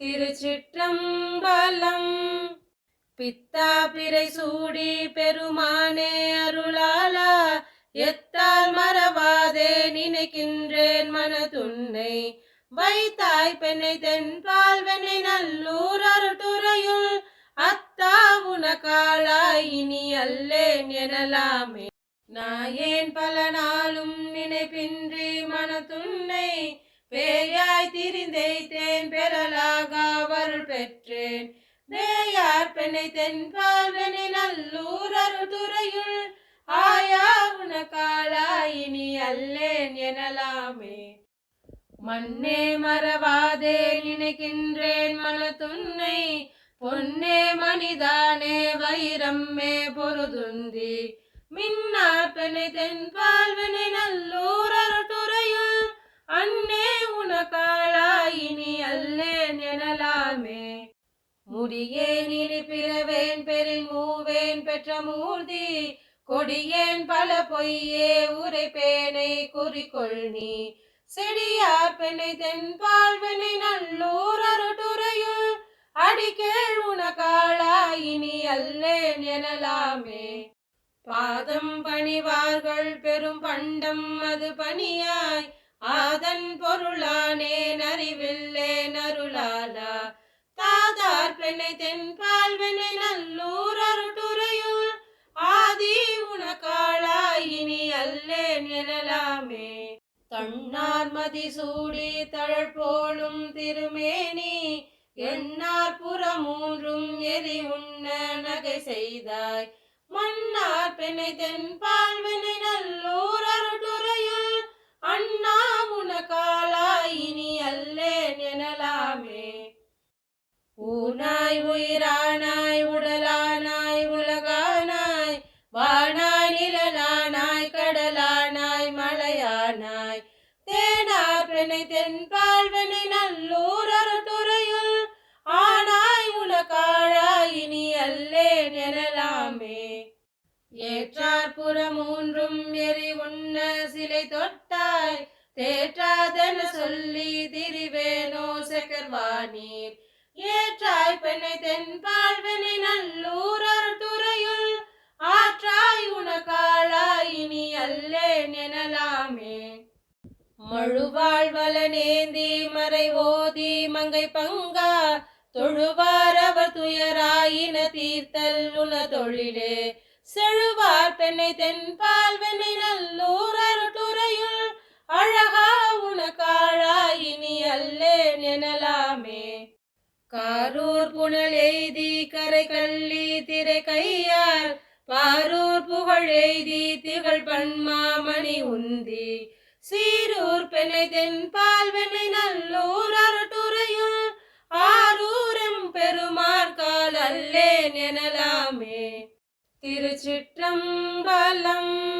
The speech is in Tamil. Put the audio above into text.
திருச்சிற்றம்பலம். பித்தா பிறை சூடி பெருமானே அருளாலா எத்தால் மறவாதே நினைக்கின்றேன் மனதுன்னை. வைத்தாய் பெண்ணை தென்பால் வெண்ணை நல்லூர் அருட்டுறையுள் அத்தா உனக்காளாய் இனி அல்லேன் எனலாமே. நான் ஏன் பல நாளும் நினைப்பின்றி மனதுன்னை பேயாய் திரிந்தைத்தேன் பெறலாக அவருள் பெற்றேன். மேயார் பெண்ணை தென்பால் நல்லூர் அருட்டுறையுள் ஆயா உனக்காளாய் இனி அல்லேன் எனலாமே. மண்ணே மறவாதே நினைக்கின்றேன் மனத்துன்னை பொன்னே மணிதானே வைரம்மே பொருதுந்தி. மின்னா பெண்ணை தென்பால்வனை நல்லூர் முடியேன் இனி பிறவேன் பெரில் மூவேன் பெற்ற மூர்த்தி. கொடியேன் பல பொய்யே உரைப்பேனை குறிக்கொள் நீ. செடியார் பெண்ணை தென்பால் வெண்ணை நல்லூர் அருட்டுறையுள் அடிக்கேள் உனக்காளா இனி அல்லேன் எனலாமே. பாதம் பணிவார்கள் பெரும் பண்டம் அது பணியாய். ஆதன் பொருளானே நறிவில்லே நருளால தாதார் பெண்ணை நல்லூர் அருட்டுறையுள் ஆதி உனக்காளாயினி அல்லேன் எனலாமே தன்னார் மதி சூடி தழல் போலும் திருமேனி எண்ணார் புறமூன்றும் எரி உண்ண நகை செய்தாய். மன்னார் பெண்ணை தென்பால் நல்லூர் அருட்டுறையுள் ஊனாய் உயிரானாய் உடலானாய் உலகானாய் வானாய் நிழலானாய் கடலானாய் மலையானாய். தேனார் பெண்ணை தென்பால் நல்லூர் அருட்டுறையுள் ஆனாய் உனக்காழாய் இனி அல்லே எனலாமே ஏற்றார் புறமூன்றும் எரி உண்ண சிலை தொட்டாய் தேற்றாதென சொல்லி திரிவேனோ செகர்வானீர். ஏற்றாய் பெண்ணை தென்பால் வெண்ணை நல்லூர் அருட்டுறையுள் ஆற்றாய் உனக்காளாய் இனி அல்லேன் எனலாமே. மழுவாழ்வலனேந்தி மறை ஓதி மங்கை பங்கா தொழுவார் அவர் துயராயின தீர்த்தல் உன தொழிலே செழுவார் பெண்ணை தென்பால் காரூர் புனல் எய்தி கரை கள்ளி திரை கையார் பாரூர் புகழ் எய்தி திகழ் பன்மாமணி உந்தி. சீரூர் பெண்ணை தென்பால் வெண்ணை நல்லூர் அருட்டுறையுள் ஆரூரம் பெருமார் கால் அல்லேன் எனலாமே. திருச்சிற்றம்பலம்